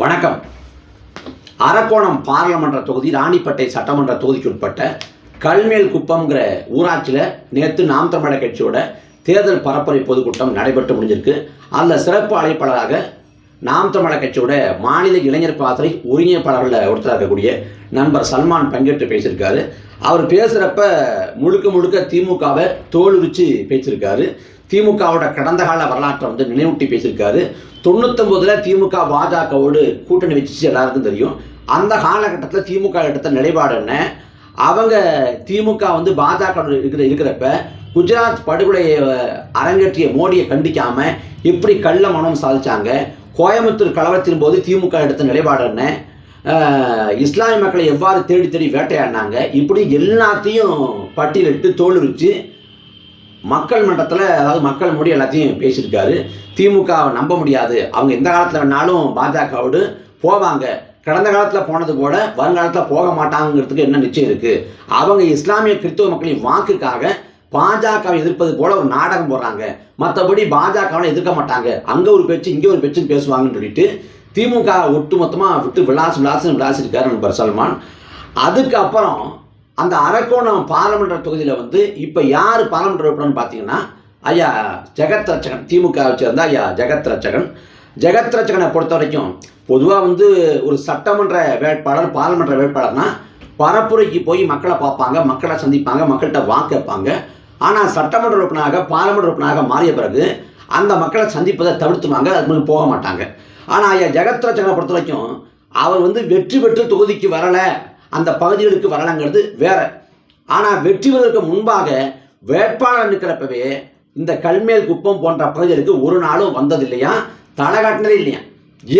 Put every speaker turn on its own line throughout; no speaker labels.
வணக்கம். அரக்கோணம் பாராளுமன்ற தொகுதி ராணிப்பேட்டை சட்டமன்ற தொகுதிக்கு உட்பட்ட கல்மேல் குப்பம்ங்கிற ஊராட்சியில் நேற்று நாம் தமிழக கட்சியோட தேர்தல் பரப்புரை பொதுக்கூட்டம் நடைபெற்று முடிஞ்சிருக்கு. அதில் சிறப்பு அழைப்பாளராக நாம் தமிழக கட்சியோட மாநில இளைஞர் பாசறை ஒருங்கிணைப்பாளர்களில் ஒருத்தராக இருக்கக்கூடிய நண்பர் சல்மான் பங்கேற்று பேசியிருக்காரு. அவர் பேசுகிறப்ப முழுக்க முழுக்க திமுகவை தோலுரிச்சு பேசியிருக்காரு. திமுகவோட கடந்த கால வரலாற்றை வந்து நினைவூட்டி பேசியிருக்காரு. தொண்ணூத்தொம்பதில் திமுக பாஜகவோடு கூட்டணி வச்சு எல்லாருக்கும் தெரியும். அந்த காலகட்டத்தில் திமுக எடுத்த நிலைப்பாடு என்ன? அவங்க திமுக வந்து பாஜக இருக்கிற இருக்கிறப்ப குஜராத் படுகொலையை அரங்கேற்றிய மோடியை கண்டிக்காமல் எப்படி கள்ள மனம் சாதிச்சாங்க. கோயம்புத்தூர் கலவரத்தின் போது திமுக எடுத்த நிலைப்பாடு என்ன? இஸ்லாமிய மக்களை எவ்வாறு தேடி தேடி வேட்டையாடினாங்க? இப்படி எல்லாத்தையும் பட்டியலிட்டு தோலுரிச்சு மக்கள் மன்றத்தில் அதாவது மக்கள் மொழி எல்லாத்தையும் பேசியிருக்காரு. திமுகவை நம்ப முடியாது. அவங்க எந்த காலத்தில் வேணாலும் பாஜகவோடு போவாங்க. கடந்த காலத்தில் போனது போல வருங்காலத்தில் போக மாட்டாங்கிறதுக்கு என்ன நிச்சயம் இருக்குது அவங்க இஸ்லாமிய கிறிஸ்துவ மக்களின் வாக்குக்காக பாஜகவை எதிர்ப்பது போல ஒரு நாடகம் போடுறாங்க. மற்றபடி பாஜகவை எதிர்க்க மாட்டாங்க. அங்கே ஒரு பேச்சு இங்கே ஒரு பேச்சுன்னு பேசுவாங்கன்னு சொல்லிட்டு திமுக ஒட்டுமொத்தமாக விட்டு விளாசு விளாசு விளாசிருக்காரு நண்பர் சல்மான். அதுக்கப்புறம் அந்த அரக்கோணம் பாராளுமன்ற தொகுதியில் வந்து இப்போ யார் பாராளுமன்ற உறுப்பினர்னு பார்த்தீங்கன்னா ஐயா ஜெகத் ரட்சகன் திமுக வச்சுருந்தா ஐயா ஜெகத் ரட்சகன் ஜெகத் ரட்சகனை பொறுத்த வரைக்கும் பொதுவாக வந்து ஒரு சட்டமன்ற வேட்பாளர் பாராளுமன்ற வேட்பாளர்னா பரப்புரைக்கு போய் மக்களை பார்ப்பாங்க மக்களை சந்திப்பாங்க மக்கள்கிட்ட வாக்கு கேட்பாங்க. ஆனால் சட்டமன்ற உறுப்பினராக பாராளுமன்ற உறுப்பினராக மாறிய பிறகு அந்த மக்களை சந்திப்பதை தவிர்த்துவாங்க அது போக மாட்டாங்க. ஆனால் ஐயா ஜெகத்ரட்சகனை பொறுத்த வரைக்கும் அவர் வந்து வெற்றி பெற்று தொகுதிக்கு வரலை. அந்த பகுதிகளுக்கு வரலைங்கிறது வேற. ஆனால் வெற்றி பெறுவதற்கு முன்பாக வேட்பாளர் நிற்கிறப்பவே இந்த கல்மேல் குப்பம் போன்ற பகுதிகளுக்கு ஒரு நாளும் வந்தது இல்லையா தலை காட்டினதே இல்லையா?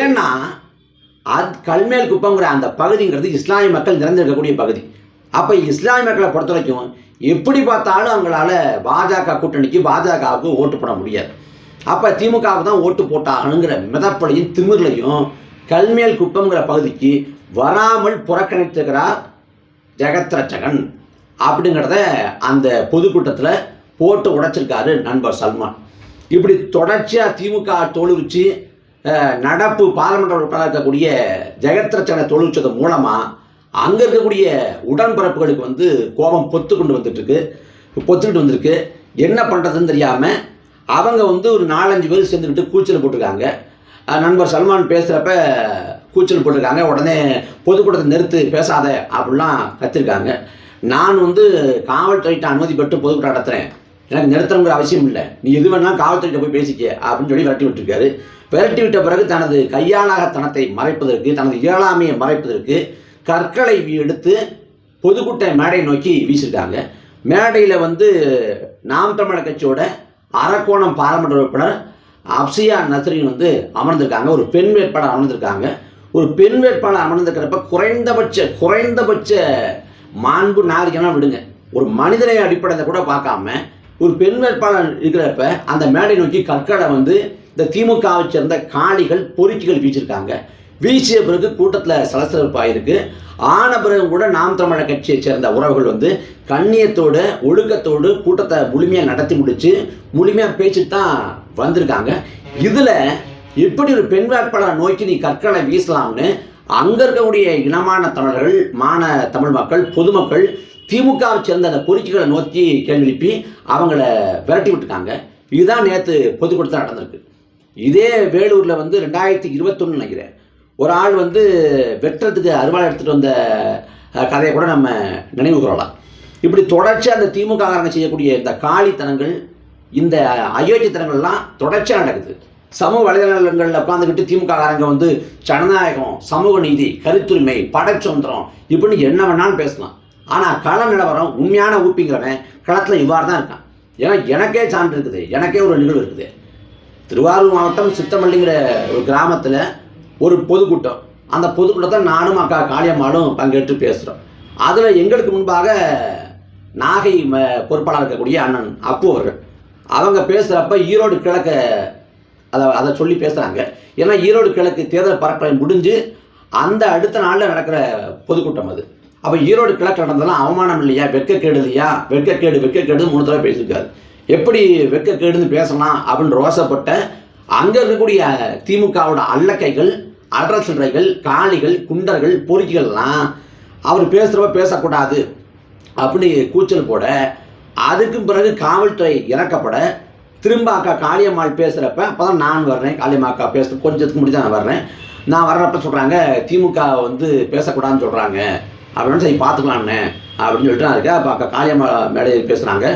ஏன்னா அது கல்மேல் குப்பங்கிற அந்த பகுதிங்கிறது இஸ்லாமிய மக்கள் நிறைந்திருக்கக்கூடிய பகுதி. அப்போ இஸ்லாமிய மக்களை பொறுத்த வரைக்கும் எப்படி பார்த்தாலும் அவங்களால பாஜக கூட்டணிக்கு பாஜகவுக்கு ஓட்டு போட முடியாது. அப்போ திமுகவுக்கு தான் ஓட்டு போட்டாகணுங்கிற மிதப்படையும் திமிர்லையும் கல்மேல் குப்பங்கிற பகுதிக்கு வராமல் புறக்கணித்திருக்கிறார் ஜெகத்ரட்சகன் அப்படிங்கிறத அந்த பொதுக்கூட்டத்தில் போட்டு உடைச்சிருக்காரு நண்பர் சல்மான். இப்படி தொடர்ச்சியாக திமுக தோலுரிச்சு நடப்பு பாராளுமன்ற உறுப்பினராக இருக்கக்கூடிய ஜெகத் ரட்சகனை மூலமாக அங்கே இருக்கக்கூடிய உடன்பிறப்புகளுக்கு வந்து கோபம் பொத்து கொண்டு வந்துட்டுருக்கு பொத்துக்கிட்டு வந்திருக்கு. என்ன பண்ணுறதுன்னு தெரியாமல் அவங்க வந்து ஒரு நாலஞ்சு பேர் சேர்ந்துக்கிட்டு கூச்சல் போட்டிருக்காங்க. நண்பர் சல்மான் பேசுகிறப்ப கூச்சல் போட்டிருக்காங்க. உடனே பொதுக்கூட்டத்தை நிறுத்து பேசாத அப்படிலாம் கத்திருக்காங்க. நான் வந்து காவல்துறைகிட்ட அனுமதி பெற்று பொதுக்கூட்டம் நடத்துகிறேன் எனக்கு நிறுத்தணுங்கிற அவசியம் இல்லை. நீ எது வேணாலும் காவல்துறையிட்ட போய் பேசிக்க அப்படின்னு சொல்லி விரட்டி விட்டுருக்காரு. விரட்டி விட்ட பிறகு தனது கையாளாகத்தனத்தை மறைப்பதற்கு தனது இயலாமையை மறைப்பதற்கு கற்களை எடுத்து பொதுக்கூட்ட மேடை நோக்கி வீசிருக்காங்க மேடையில் வந்து நாம் தமிழர் கட்சியோட அரக்கோணம் பாராளுமன்ற உறுப்பினர் அப்சியா நஸ்ரீன் வந்து அமர்ந்திருக்காங்க. ஒரு பெண் வேட்பாளர் அமர்ந்திருக்காங்க. ஒரு பெண் வேட்பாளர் அமர்ந்திருக்கிறப்ப குறைந்தபட்ச குறைந்தபட்ச மாண்பு நாகரிகம்லாம் விடுங்க. ஒரு மனிதனை அடிப்படையில் கூட பார்க்காம ஒரு பெண் வேட்பாளர் இருக்கிறப்ப அந்த மேடை நோக்கி கற்களை வந்து இந்த திமுகவை சேர்ந்த காணிகள் பொறுக்கிகள் வீச்சிருக்காங்க வீசிய பிறகு கூட்டத்தில் சலசலப்பாயிருக்கு. ஆன பிறகு கூட நாம் தமிழர் கட்சியை சேர்ந்த உறவுகள் வந்து கண்ணியத்தோடு ஒழுக்கத்தோடு கூட்டத்தை முழுமையாக நடத்தி முடித்து முழுமையாக பேசிட்டு தான் வந்திருக்காங்க. இதில் எப்படி ஒரு பெண் வேட்பாளரை நோக்கி நீ கற்களை வீசலாம்னு அங்கே இருக்கக்கூடிய இனமான தமிழர்கள் மான தமிழ் மக்கள் பொதுமக்கள் திமுகவை சேர்ந்த அந்த பொறிச்சிகளை நோக்கி கேள்வி எழுப்பி அவங்கள விரட்டி விட்டுருக்காங்க. இதுதான் நேற்று பொதுக்கூட்டத்தில் நடந்திருக்கு. இதே வேலூரில் வந்து ரெண்டாயிரத்தி இருபத்தொன்னு நினைக்கிறேன். ஒரு ஆள் வந்து வெட்டுறதுக்கு அருவாள் எடுத்துகிட்டு வந்த கதையை கூட நம்ம நினைவு கூறலாம். இப்படி தொடர்ச்சியாக அந்த திமுககாரங்க செய்யக்கூடிய இந்த காலித்தனங்கள் இந்த அயோக்கியத்தனங்கள்லாம் தொடர்ச்சியாக நடக்குது. சமூக வலைதளங்களில் உட்காந்துக்கிட்டு திமுககாரங்க வந்து ஜனநாயகம் சமூக நீதி கருத்துரிமை படைச்சுதந்திரம் இப்படின்னு என்ன வேணாலும் பேசலாம். ஆனால் கள நிலவரம் உண்மையான ஊப்பிங்கிறவன் களத்தில் இவ்வாறு தான் இருக்கான். ஏன்னா எனக்கே சான்று இருக்குது எனக்கே ஒரு நிகழ்வு இருக்குது. திருவாரூர் மாவட்டம் சித்தமல்லிங்கிற ஒரு கிராமத்தில் ஒரு பொதுக்கூட்டம். அந்த பொதுக்கூட்டத்தில் நானும் அக்கா காளியம்மாளும் பங்கேற்று பேசுகிறோம் அதில் எங்களுக்கு முன்பாக நாகை ம பொறுப்பாளர் இருக்கக்கூடிய அண்ணன் அப்பு அவர்கள். அவங்க பேசுகிறப்ப ஈரோடு கிழக்க அதை அதை சொல்லி பேசுகிறாங்க ஏன்னா ஈரோடு கிழக்கு தேர்தல் பரப்புரை முடிஞ்சு அந்த அடுத்த நாளில் நடக்கிற பொதுக்கூட்டம் அது. அப்போ ஈரோடு கிழக்கு நடந்ததெல்லாம் அவமானம் இல்லையா? வெக்கக்கேடு இல்லையா? வெக்கக்கேடு வெக்கக்கேடு மூணு தடவை பேசியிருக்காரு. எப்படி வெக்கக்கேடுன்னு பேசலாம் அப்படின்னு ரோசப்பட்ட அங்கே இருக்கக்கூடிய திமுகவோட அல்லக்கைகள் அடரசுரைகள் சில்லறைகள் காளிகள் குண்டர்கள் பொறுக்கிகள்லாம் அவர் பேசுகிறப்ப பேசக்கூடாது அப்படி கூச்சல் போட அதுக்கும் பிறகு காவல்துறை இறக்கப்பட திரும்ப அக்கா காளியம்மாள் பேசுகிறப்ப அப்போ தான் நான் வர்றேன் காளியம்மா அக்கா பேச கொஞ்சத்துக்கு முன்னாடி தான் நான் வர்றேன். நான் வர்றப்ப சொல்கிறாங்க திமுக வந்து பேசக்கூடாதுன்னு சொல்கிறாங்க அப்படின்னு சரி பார்த்துக்கலான்னு அப்படின்னு சொல்லிட்டு நான் இருக்கேன். அப்போ அக்கா காளியம்மா மேடையில் பேசுகிறாங்க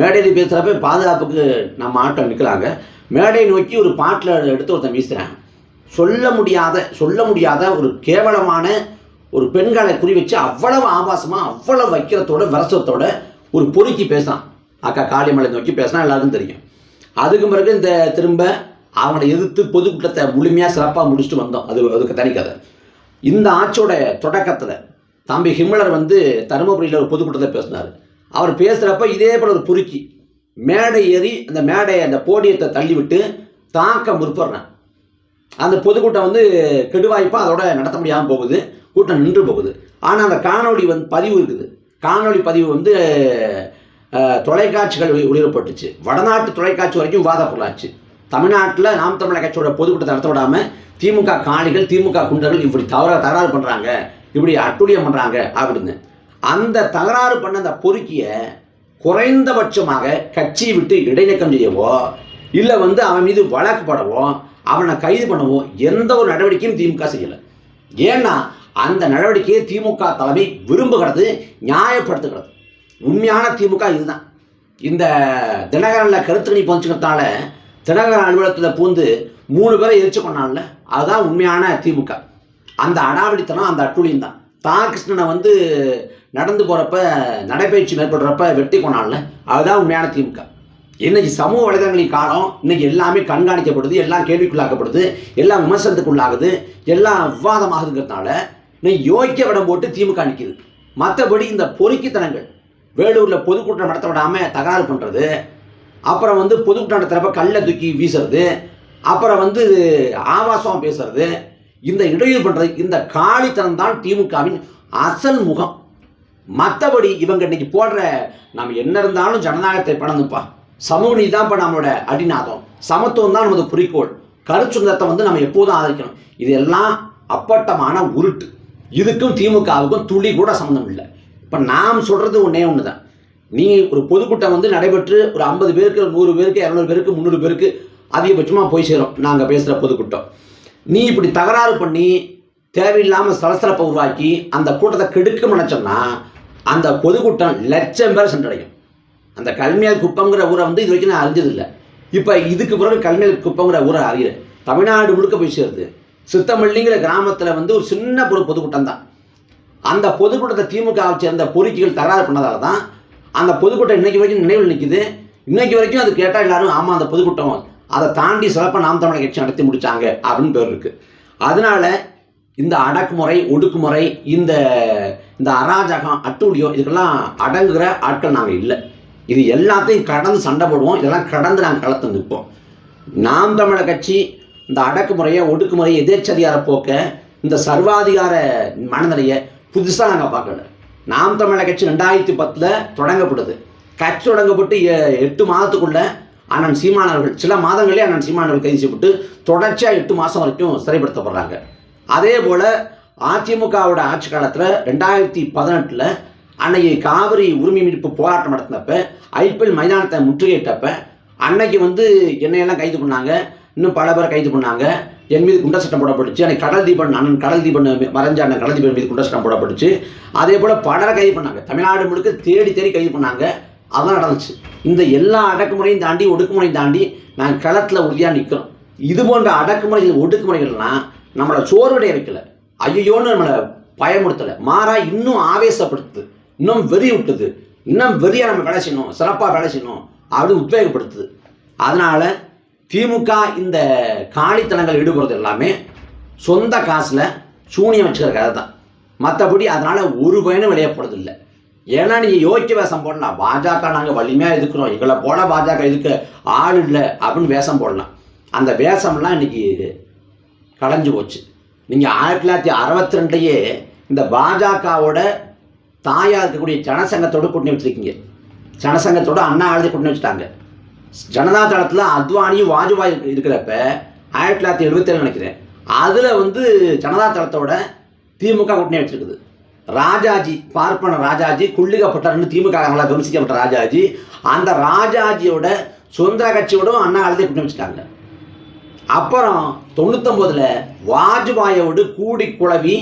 மேடையில் பேசுகிறப்ப பாதுகாப்புக்கு நம்ம ஆட்கள் நிற்கிறாங்க மேடையை நோக்கி ஒரு பாட்டில் எடுத்து ஒருத்தன் வீசுகிறேன் சொல்ல முடியாத சொல்ல முடியாத ஒரு கேவலமான ஒரு பெண்களை குறி வச்சு அவ்வளவு ஆபாசமாக அவ்வளவு வைக்கிறதோட விரசத்தோட ஒரு பொறுக்கி பேசினான் அக்கா காளிமலை நோக்கி பேசினா எல்லாருக்கும் தெரியும். அதுக்கு பிறகு இந்த திரும்ப அவனை எதிர்த்து பொதுக்கூட்டத்தை முழுமையாக சிறப்பாக முடிச்சுட்டு வந்தோம். அது அதுக்கு தனி கதை. இந்த ஆட்சியோட தொடக்கத்தில் தம்பி ஹிம்லர் வந்து தருமபுரியில் ஒரு பொதுக்கூட்டத்தை பேசினார். அவர் பேசுகிறப்ப இதே போல் ஒரு பொறுக்கி. மேடை ஏறி அந்த மேடையை அந்த போடியத்தை தள்ளிவிட்டு தாக்க முற்படுறேன். அந்த பொதுக்கூட்டம் வந்து கெடுவாய்ப்பாக அதோட நடத்த முடியாமல் போகுது. கூட்டம் நின்று போகுது. ஆனால் அந்த காணொளி வந்து பதிவு இருக்குது. காணொலி பதிவு வந்து தொலைக்காட்சிகள் ஒளிபரப்பட்டுச்சு வடநாட்டு தொலைக்காட்சி வரைக்கும் விவாத பொருளாச்சு. தமிழ்நாட்டில் நாம் தமிழக கட்சியோட பொதுக்கூட்டத்தை நடத்த விடாமல் திமுக காணிகள் திமுக குண்டர்கள் இப்படி தவற தகராறு பண்ணுறாங்க இப்படி அட்டுழியம் பண்ணுறாங்க அப்படின்னு. அந்த தகராறு பண்ண அந்த பொறுக்கியை குறைந்தபட்சமாக கட்சியை விட்டு இடைநீக்கம் செய்யவோ இல்லை வந்து அவன் மீது வழக்கு படவோ அவனை கைது பண்ணவோ எந்த ஒரு நடவடிக்கையும் திமுக செய்யலை. ஏன்னா அந்த நடவடிக்கையை திமுக தலைமை விரும்புகிறது நியாயப்படுத்துகிறது. உண்மையான திமுக இதுதான். இந்த தினகரனில் கருத்து கணிப்பு வந்துச்சுக்கிறதால தினகரன் அலுவலகத்தில் பூந்து மூணு பேரை எரிச்சு கொண்டான்ல. அதுதான் உண்மையான திமுக. அந்த அடாவடித்தனம் அந்த அட்டுழியம் தான். தாகிருஷ்ணனை வந்து நடந்து போகிறப்ப நடைபயிற்சி மேற்கொள்கிறப்ப வெட்டி கொண்டான்ல. அதுதான் உண்மையான திமுக. இன்னைக்கு சமூக வலைதளங்களின் காலம் இன்னைக்கு எல்லாமே கண்காணிக்கப்படுது எல்லாம் கேள்விக்குள்ளாக்கப்படுது எல்லாம் விமர்சனத்துக்குள்ளாகுது எல்லாம் விவாதமாகுதுங்கிறதுனால இன்னைக்கு யோக்கிய விடம் போட்டு திமுக நிற்கிது மற்றபடி இந்த பொறுக்கித்தனங்கள் வேலூரில் பொதுக்கூட்டம் நடத்த விடாமல் தகராறு பண்ணுறது அப்புறம் வந்து பொதுக்கூட்டம் நடத்துகிறப்ப கல்லை தூக்கி வீசுறது அப்புறம் வந்து ஆபாசம் பேசுறது இந்த இடையூறு பண்ணுறது இந்த காளித்தனம் தான் திமுகவின் அசல் முகம். மற்றபடி இவங்க இன்னைக்கு போடுற நம்ம என்ன இருந்தாலும் ஜனநாயகத்தை பணந்துப்பா. சமூக நீதி தான் இப்போ நம்மளோட அடிநாதம். சமத்துவம் தான் நமது குறிக்கோள். கருச்சுந்தரத்தை வந்து நம்ம எப்போதும் ஆதரிக்கணும். இது எல்லாம் அப்பட்டமான உருட்டு. இதுக்கும் திமுகவுக்கும் துளி கூட சம்மந்தம் இல்லை. இப்போ நாம் சொல்கிறது ஒன்றே ஒன்று தான் நீ ஒரு பொதுக்கூட்டம் வந்து நடைபெற்று ஒரு ஐம்பது பேருக்கு நூறு பேருக்கு இரநூறு பேருக்கு முந்நூறு பேருக்கு அதிகபட்சமாக போய் சேரும். நாங்கள் பேசுகிற பொதுக்கூட்டம். நீ இப்படி தகராறு பண்ணி தேவையில்லாமல் சலசலப்பை உருவாக்கி அந்த கூட்டத்தை கெடுக்க நினச்சோம்னா அந்த பொதுக்கூட்டம் லட்சம் பேர் சென்றடையும். அந்த கல்மியால் குப்பங்கிற ஊரை வந்து இது வரைக்கும் நான் அறிஞ்சதில்லை. இப்போ இதுக்கு பிறகு கல்மியால் குப்பங்கிற ஊரை அறிகிறேன் தமிழ்நாடு முழுக்க போய் சேருது. சித்தமல்லிங்கிற கிராமத்தில் வந்து ஒரு சின்ன ஒரு பொதுக்கூட்டம் தான். அந்த பொதுக்கூட்டத்தை திமுகவை சேர்ந்த பொறுக்கிகள் தகராறு பண்ணதால தான் அந்த பொதுக்கூட்டம் இன்னைக்கு வரைக்கும் நினைவில் நிற்குது இன்னைக்கு வரைக்கும் அது கேட்டால் எல்லாரும் ஆமாம் அந்த பொதுக்கூட்டம் அதை தாண்டி சிறப்பாக நாம் தமிழக கட்சி நடத்தி முடிச்சாங்க அப்படின்னு பேர் இருக்குது அதனால இந்த அடக்குமுறை ஒடுக்குமுறை இந்த இந்த அராஜகம் அட்டூழியம் இதுக்கெல்லாம் அடங்குகிற ஆட்கள் நாங்கள் இல்லை. இது எல்லாத்தையும் கடந்து சண்டை போடுவோம். இதெல்லாம் கடந்து நாங்கள் களத்து நிற்போம். நாம் தமிழர் கட்சி இந்த அடக்குமுறையை ஒடுக்குமுறையை எதேச்சதிகார போக்க இந்த சர்வாதிகார மனநிலையை புதுசாக நாங்கள் பார்க்கல. நாம் தமிழர் கட்சி ரெண்டாயிரத்தி பத்தில் தொடங்கப்படுது கட்சி தொடங்கப்பட்டு எ- எட்டு மாதத்துக்குள்ள அண்ணன் சீமானவர்கள் சில மாதங்களே அண்ணன் சீமானவர்கள் கைது செய்யப்பட்டு தொடர்ச்சியாக எட்டு மாதம் வரைக்கும் சிறைப்படுத்தப்படுறாங்க. அதே போல் அதிமுகவோட ஆட்சி காலத்தில் ரெண்டாயிரத்தி பதினெட்டில் அன்னைக்கு காவிரி உரிமை மீட்பு போராட்டம் நடத்தினப்ப ஐபிஎல் மைதானத்தை முற்றுகையிட்டப்ப அன்னைக்கு வந்து என்னையெல்லாம் கைது பண்ணாங்க இன்னும் பல பேரை கைது பண்ணாங்க. என் மீது குண்ட சட்டம் போடப்பட்டுச்சு. அன்னைக்கு கடல் தீபன் அண்ணன் கடல் தீபன் மறைஞ்ச அண்ணன் கடல் தீபன் மீது குண்ட சட்டம் போடப்பட்டுச்சு. அதே போல் பலரை கைது பண்ணாங்க. தமிழ்நாடு முழுக்க தேடி தேடி கைது பண்ணாங்க. அதான் நடந்துச்சு. இந்த எல்லா அடக்குமுறையும் தாண்டி ஒடுக்குமுறையும் தாண்டி நாங்கள் களத்தில் உறுதியாக நிற்கிறோம் இது போன்ற அடக்குமுறைகள் ஒடுக்குமுறைகள்லாம் நம்மளை சோர்வடைய வைக்கல. ஐயோன்னு நம்மளை பயமுறுத்தலை. மாறா இன்னும் ஆவேசப்படுத்துது. இன்னும் வெறி விட்டுது இன்னும் வெறியாக நம்ம வேலை செய்யணும். சிறப்பாக வேலை செய்யணும். அப்படின்னு உத்வேகப்படுத்துது. அதனால் திமுக இந்த காலித்தனங்கள் ஈடுபடுறது எல்லாமே சொந்த காசில் சூனியம் வச்சுக்கிற கதை தான். மற்றபடி அதனால் ஒரு பயனும் விளையப்படுறதில்லை ஏன்னா நீங்கள் யோசிக்க வேஷம் போடலாம். பாஜக நாங்கள் வலிமையாக எதுக்குறோம் எங்களை போல பாஜக எதுக்கு ஆள் இல்லை அப்படின்னு வேஷம் போடலாம். அந்த வேஷம்லாம் இன்னைக்கு களைஞ்சு போச்சு. நீங்கள் ஆயிரத்தி தொள்ளாயிரத்தி அறுபத்தி ரெண்டுலேயே இந்த பாஜகவோட தாயாக இருக்கக்கூடிய ஜனசங்கத்தோடு கூட்டணி வச்சுருக்கீங்க. ஜனசங்கத்தோடு அண்ணா ஆளுதை கூட்டணி வச்சுட்டாங்க. ஜனதா தளத்தில் அத்வானியும் வாஜ்பாய் இருக்கிறப்ப ஆயிரத்தி தொள்ளாயிரத்தி எழுபத்தேழு நினைக்கிறேன். அதில் வந்து ஜனதா தளத்தோட திமுக கூட்டணி வச்சுருக்குது. ராஜாஜி பார்ப்பன ராஜாஜி குள்ளிக்கப்பட்டார்னு திமுக அவங்களா விமர்சிக்கப்பட்ட ராஜாஜி அந்த ராஜாஜியோட சுதந்திர கட்சியோடும் அண்ணா காலத்தை கூட்டணி வச்சுட்டாங்க. அப்புறம் தொண்ணூத்தொம்போதில் வாஜ்பாயோடு கூடி குழவி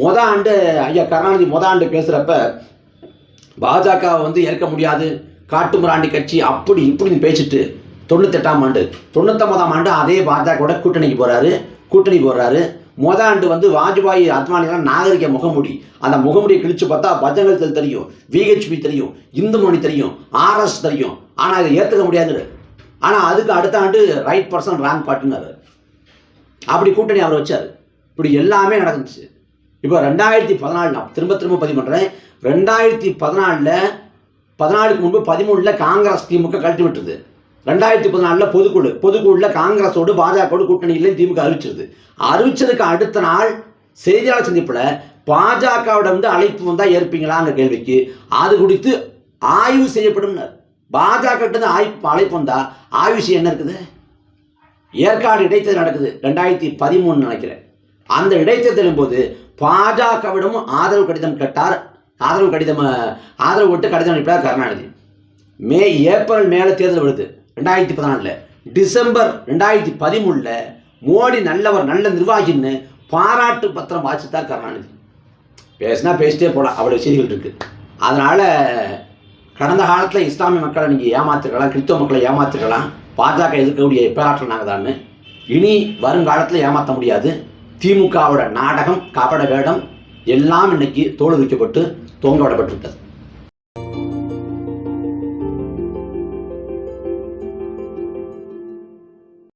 மொத ஆண்டு ஐயா கருணாநிதி மொத ஆண்டு பேசுகிறப்ப பாஜக வந்து ஏற்க முடியாது காட்டுமிராண்டி கட்சி அப்படி இப்படின்னு பேசிட்டு தொண்ணூத்தெட்டாம் ஆண்டு தொண்ணூத்தொம்பதாம் ஆண்டு அதே பாஜகவோட கூட்டணிக்கு போகிறாரு கூட்டணி போடுறாரு. மொத ஆண்டு வந்து வாஜ்பாய் அத்வானிலாம் நாகரிக முகமுடி. அந்த முகமுடியை கிழிச்சு பார்த்தா பஜங்கள் தெரியும் விஹெச்பி தெரியும் இந்து மொழி தெரியும் ஆர்எஸ் தெரியும். ஆனால் இதை ஏற்றுக்க முடியாது ஆனால் அதுக்கு அடுத்த ஆண்டு ரைட் பர்சன் ராங் பார்ட்னர் அப்படி கூட்டணி அவர் வச்சார். இப்படி எல்லாமே நடந்துச்சு. இப்போ ரெண்டாயிரத்தி பதினாலு நான் திரும்ப திரும்ப பதிவு பண்ணுறேன் ரெண்டாயிரத்தி பதினாலில் பதினாலுக்கு முன்பு பதிமூணில் காங்கிரஸ் திமுக கழட்டி விட்டுருது. ரெண்டாயிரத்தி பதினாலில் பொதுக்குழு பொதுக்குழுவில் காங்கிரஸோடு பாஜகவோடு கூட்டணியிலையும் திமுக அறிவிச்சிருது. அறிவிச்சதுக்கு அடுத்த நாள் செய்தியாளர் சந்திப்பில் பாஜகவிட வந்து அழைப்பு வந்தால் ஏற்பீங்களாங்கிற கேள்விக்கு அது குறித்து ஆய்வு செய்யப்படும்னார் பாஜக கிட்ட ஆய்வு அழைப்பு வந்தால் ஆய்வு செய்ய என்ன இருக்குது? ஏற்காடு இடைத்தேர்தல் நடக்குது ரெண்டாயிரத்தி பதிமூணு நினைக்கிறேன். அந்த இடைத்தேர்தலும் போது பாஜகவிடம் ஆதரவு கடிதம் கேட்டார். ஆதரவு கடிதம் ஆதரவு விட்டு கடிதம் அனுப்பினார் கருணாநிதி. மே ஏப்ரல் மேலே தேர்தல் வருது. ரெண்டாயிரத்தி பதினாலில். டிசம்பர் ரெண்டாயிரத்தி பதிமூணில் மோடி நல்லவர் நல்ல நிர்வாகின்னு பாராட்டு பத்திரம் வாசித்தார் கருணாநிதி. பேசினா பேசிட்டே போகலாம் அவ்வளோ செய்திகள் இருக்குது அதனால் கடந்த காலத்தில் இஸ்லாமிய மக்களை நீங்கள் ஏமாத்திருக்கலாம் கிறிஸ்தவ மக்களை ஏமாத்திருக்கலாம் பாஜக எதிர்க்கக்கூடிய பேராற்றல் நாங்கள் தான் இனி வருங்காலத்தில் ஏமாற்ற முடியாது. திமுகவோட நாடகம் காப்பட வேடம் எல்லாம் இன்னைக்கு தோல் வைக்கப்பட்டு